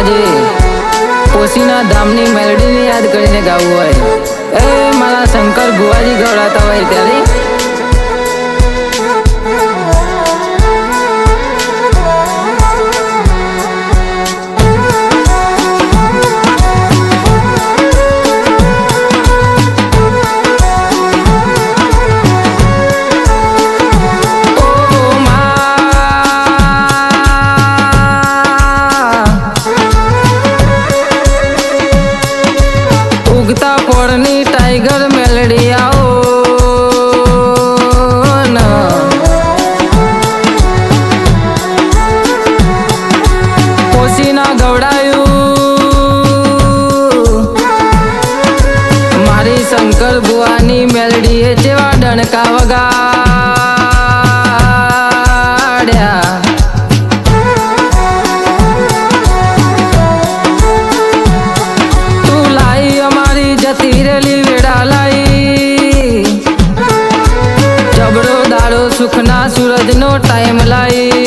આજે પોશીના ધામની મેલડીને યાદ કરીને ગાવું હોય. એ મારા શંકર ભુવાજી ગવડાતા હોય ત્યારે એ વગાડ્યા તું લાઈ અમારી જતી રેલી વેડા લાઈ. જબડો દાડો સુખના સૂરજનો ટાઈમ લાઈ.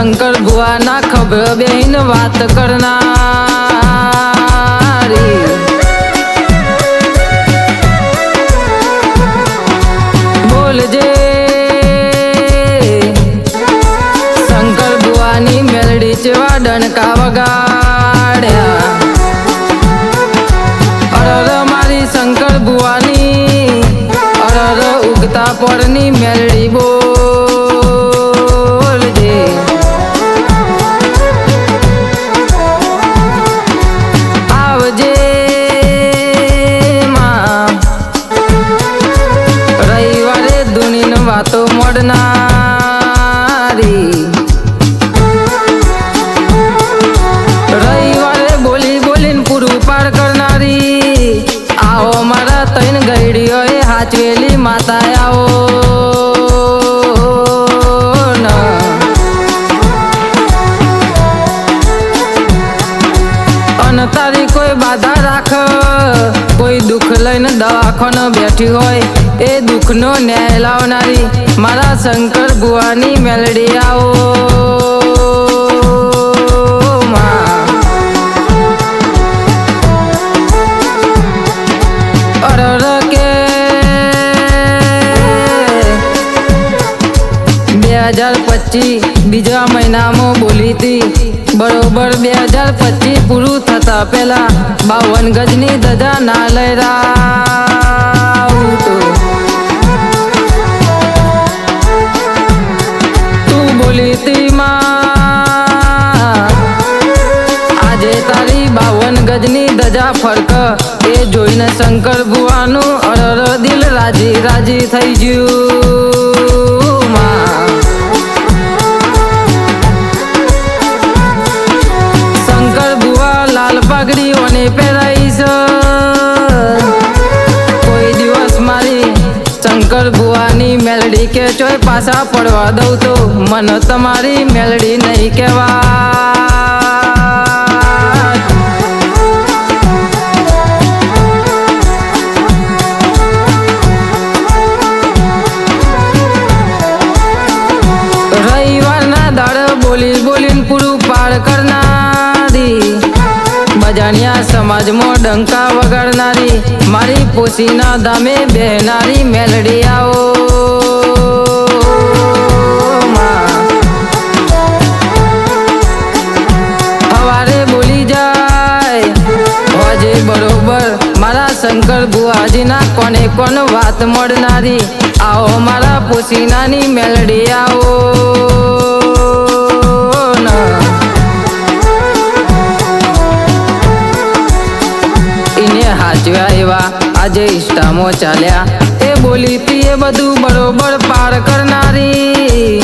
શંકર ભુવાના ખબર બેન વાત કરનારી. બોલજે. શંકર ભુવાની મેલડી જેવા ડણકા વગાડ્યા. અરર મારી શંકર ભુવાની અરર ઉગતા પરની મેલડી બોલજે વાતો મળનારી રાખ. કોઈ દુઃખ લઈને દવાખાનો બેઠી હોય, એ દુઃખનો ન્યાય લાવનારી મારા શંકર ભુવાની મેલડી આવો. હજાર પચીસ બીજા મહિનામાં બોલી હતી બરોબર બે હજાર પચીસ પૂરું થતા પેલા બાવન ગજની ધજા ના લઈ રાવું તું. બોલી હતી આજે તારી બાવન ગજની ધજા ફરક. એ જોઈને શંકર ભુવાનું અરર દિલ રાજી રાજી થઈ ગયું પાઘડીઓને પહેરાઈશ કોઈ દિવસ મારી શંકર ભુવાની મેલડી કે ચોય પાછા પડવા દઉં તો મન તમારી મેલડી નહીં કહેવા. સમાજમાં ડંકા વગાડનારી, મારી પોશીના ધામે બેહનારી મેલડી આવો. હવારે જાય હોજે બરોબર, મારા શંકર ભુવાજીના કોને કોણ વાત મળનારી આવો મારા પોસીનાની મેલડી આવો એવા આજે ઇષ્ટામો ચાલ્યા. એ બોલી તી એ બધું બરોબર પાર કરનારી.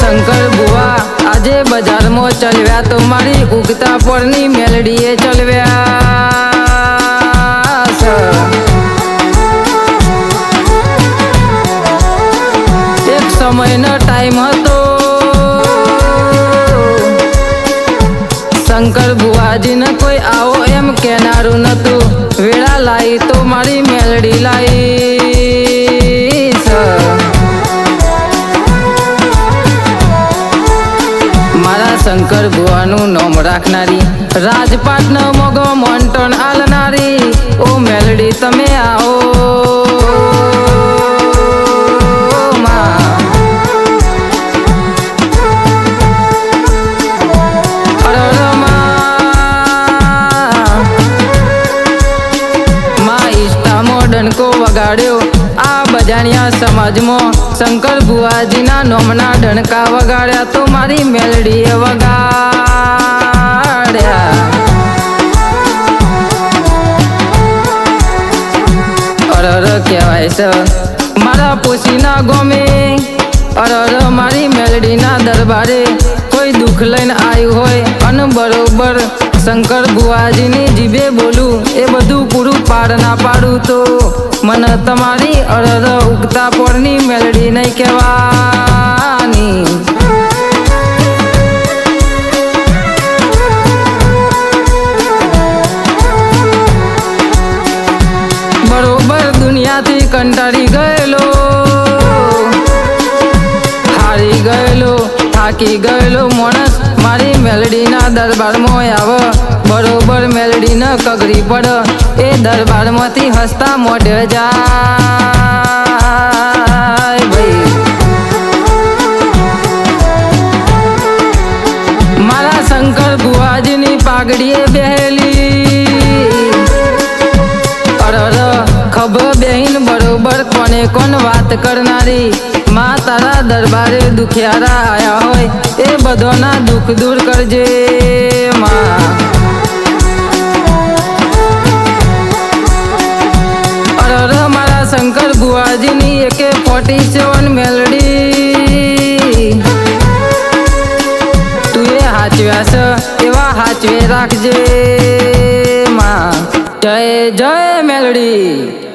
શંકર બુવા આજે બજારમાં ચલવ્યા તો મારી ઉગતા પરની મેલડીએ ચલવ્યા. એક સમયનો ટાઈમ હતો. શંકર ભુવાજીને મારી મેલડી લાઈ મારા શંકર ભુવાનું નામ રાખનારી રાજપાટનો મોગો મોન્ટન આલનારી ઓ મેલડી તમે આવો ડંકો વગાડ્યો. આ બજાણિયા સમાજમાં શંકર ભુવાજીના નોમના ડંકા વગાડ્યા તો મારી મેલડીએ વગાડ્યા. અરર કહેવાય છે, મારા પોશીના ગોમે. અરર મારી મેલડીના દરબારે કોઈ દુઃખ લઈને આવ્યું હોય અને બરોબર શંકર બુઆજીની જીભે બોલું, એ બધું પૂરું પાડ ના પાડું તો. મને તમારી અરર ઉગતા પોરની મેલડી નહીં કહેવાની. બરોબર દુનિયાથી કંટાળી ગયેલો. હારી ગયેલો, થાકી ગયેલો માણસ. મારી મેલડીના દરબારમાં આવ. બરોબર મેલડીન કગરી પડ. એ દરબારમાંથી હસતા મોઢે જાય ભાઈ. મારા શંકર ભુવાજીની પાઘડીએ બેહેલી. અરર ખબર બેહીન બરોબર કોને કોણ વાત કરનારી? માં તારા દરબારે દુખિયારા આયા હોય, એ બધોના દુઃખ દૂર કરજે માં. અરર મારા શંકર ગુવાજીની એકે ફોર્ટી સેવન મેલડી. તું એ હાચવ્યા છે એવા હાચવે રાખજે માં. જય જય મેલડી.